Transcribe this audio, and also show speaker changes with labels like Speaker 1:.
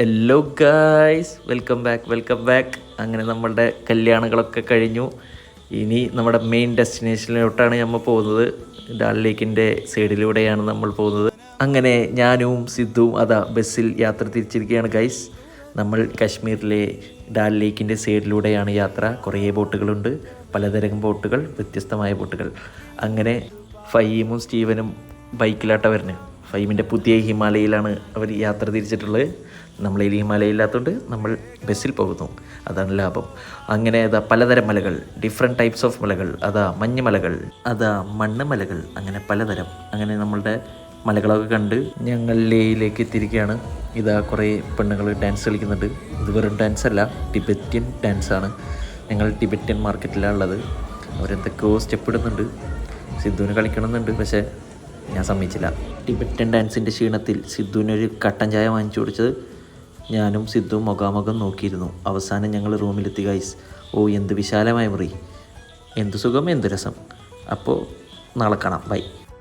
Speaker 1: Hello guys welcome back welcome back അങ്ങനെ നമ്മളുടെ കല്യാണങ്ങളൊക്കെ കഴിഞ്ഞു. ഇനി നമ്മുടെ മെയിൻ ഡെസ്റ്റിനേഷനിലോട്ടാണ് നമ്മൾ പോകുന്നത്. ഡാൽ ലേക്കിന്റെ സൈഡിലൂടെയാണ് നമ്മൾ പോകുന്നത്. അങ്ങനെ ഞാനും സിദ്ധുവും അതാ ബസ്സിൽ യാത്ര തിരിച്ചിരിക്കുകയാണ് ഗൈസ് നമ്മൾ കാശ്മീരിലെ ഡാൽ ലേക്കിന്റെ സൈഡിലൂടെയാണ് യാത്ര. കുറേ ബോട്ടുകളുണ്ട്. പലതരം ബോട്ടുകൾ വ്യത്യസ്തമായ ബോട്ടുകൾ. അങ്ങനെ ഫയ്യീമും സ്റ്റീവനും ബൈക്കിലാട്ട വരുന്നത് ഫൈമിന്റെ പുതിയ ഹിമാലയയിലാണ് അവർ യാത്ര തിരിച്ചിട്ടുള്ളത്. നമ്മളതിൽ ഹിമാലയ ഇല്ലാത്തതുകൊണ്ട് നമ്മൾ ബസ്സിൽ പോകുന്നു. അതാണ് ലാഭം. അങ്ങനെ അതാ പലതരം മലകൾ ഡിഫറെന്റ് ടൈപ്സ് ഓഫ് മലകൾ അതാ മഞ്ഞ് മലകൾ അതാ മണ്ണ് മലകൾ അങ്ങനെ പലതരം. അങ്ങനെ നമ്മളുടെ മലകളൊക്കെ കണ്ട് ഞങ്ങൾ ലേയിലേക്ക് എത്തിയിരിക്കുകയാണ്. ഇതാ കുറേ പെണ്ണുങ്ങൾ ഡാൻസ് കളിക്കുന്നുണ്ട്. ഇത് വെറും ഡാൻസ് അല്ല ടിബറ്റിയൻ ഡാൻസാണ് ഞങ്ങൾ ടിബറ്റിയൻ മാർക്കറ്റിലാണ് ഉള്ളത്. അവരെന്തൊക്കെയോ സ്റ്റെപ്പ് ഇടുന്നുണ്ട്. സിദ്ധുവിന് കളിക്കണമെന്നുണ്ട് പക്ഷേ ഞാൻ സമ്മതിച്ചില്ല. ടിബറ്റൻ ഡാൻസിന്റെ ക്ഷീണത്തിൽ സിദ്ധുവിനൊരു കട്ടൻ ചായ വാങ്ങിച്ചു കൊടുത്തത് ഞാനും സിദ്ധുവും മുഖാമുഖം നോക്കിയിരുന്നു. അവസാനം ഞങ്ങൾ റൂമിലെത്തി ഗൈസ് ഓ എന്ത് വിശാലമായ മുറി. എന്ത് സുഖം എന്ത് രസം. അപ്പോൾ നാളെ കാണാം. ബൈ